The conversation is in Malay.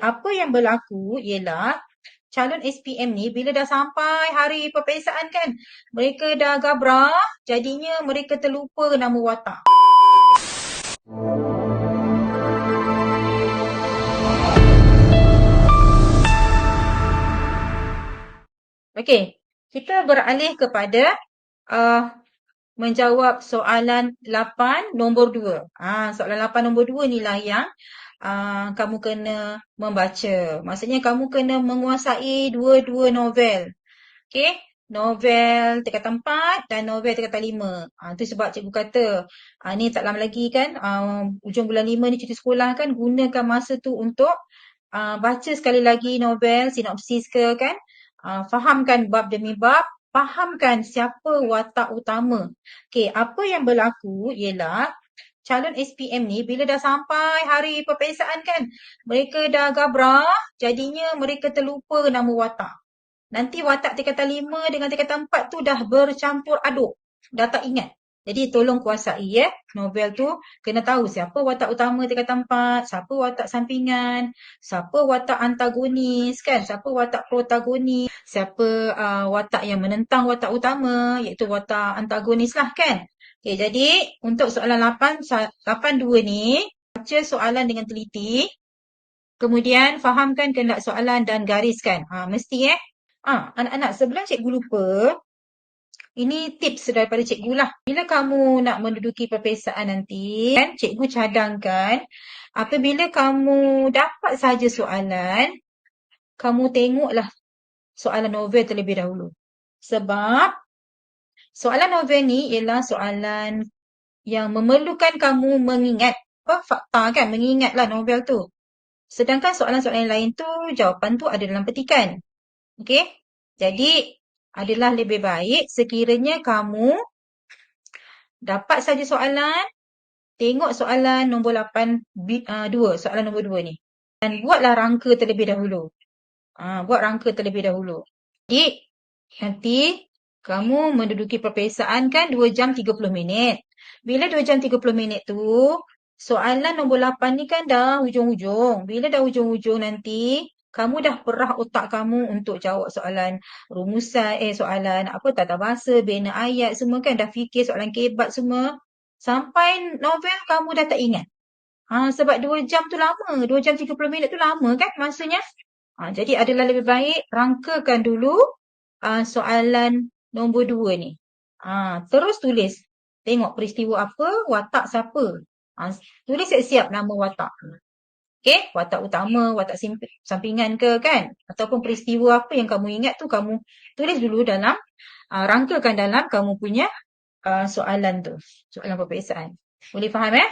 Apa yang berlaku ialah calon SPM ni bila dah sampai hari peperiksaan kan, mereka dah gabrah, jadinya mereka terlupa nama watak. Okey, kita beralih kepada uh, menjawab soalan 8 nombor 2. Ah, soalan 8 nombor 2 ni lah yang uh, kamu kena membaca. Maksudnya kamu kena menguasai dua-dua novel. Okey, novel tingkatan 4 dan novel tingkatan 5. Ah, tu sebab cikgu kata, ah, ni tak lama lagi kan, uh, ujung bulan 5 ni cuti sekolah kan, gunakan masa tu untuk uh, baca sekali lagi novel, sinopsis ke kan, uh, fahamkan bab demi bab, fahamkan siapa watak utama. Okey, apa yang berlaku ialah calon SPM ni bila dah sampai hari peperiksaan kan, mereka dah gabrah, jadinya mereka terlupa nama watak. Nanti watak tingkatan 5 dengan tingkatan 4 tu dah bercampur aduk. Dah tak ingat. Jadi tolong kuasai ya. Novel tu kena tahu siapa watak utama tingkatan 4, siapa watak sampingan, siapa watak antagonis kan, siapa watak protagonis, siapa uh, watak yang menentang watak utama iaitu watak antagonis lah kan. Okay, jadi untuk soalan 8, 82 ni, baca soalan dengan teliti. Kemudian fahamkan kehendak soalan dan gariskan. Ha, mesti eh. Ha, anak-anak sebelum cikgu lupa, ini tips daripada cikgu lah. Bila kamu nak menduduki peperiksaan nanti, kan, cikgu cadangkan apabila kamu dapat saja soalan, kamu tengoklah soalan novel terlebih dahulu. Sebab soalan novel ni ialah soalan yang memerlukan kamu mengingat apa fakta kan, mengingatlah novel tu. Sedangkan soalan-soalan lain tu, jawapan tu ada dalam petikan. Okey? Jadi, adalah lebih baik sekiranya kamu dapat saja soalan, tengok soalan nombor 8, uh, 2, soalan nombor 2 ni. Dan buatlah rangka terlebih dahulu. Uh, buat rangka terlebih dahulu. Jadi, nanti kamu menduduki peperiksaan kan 2 jam 30 minit. Bila 2 jam 30 minit tu, soalan nombor 8 ni kan dah hujung-hujung. Bila dah hujung-hujung nanti, kamu dah perah otak kamu untuk jawab soalan rumusan, eh soalan apa tata bahasa, bina ayat semua kan dah fikir soalan kebat semua. Sampai novel kamu dah tak ingat. Ha, sebab 2 jam tu lama, 2 jam 30 minit tu lama kan masanya. Ha, jadi adalah lebih baik rangkakan dulu uh, soalan nombor 2 ni. Ha, terus tulis. Tengok peristiwa apa, watak siapa. Ha, tulis siap-siap nama watak. Okey, watak utama, watak sampingan ke kan? Ataupun peristiwa apa yang kamu ingat tu kamu tulis dulu dalam, uh, rangkakan dalam kamu punya uh, soalan tu. Soalan peperiksaan. Boleh faham eh?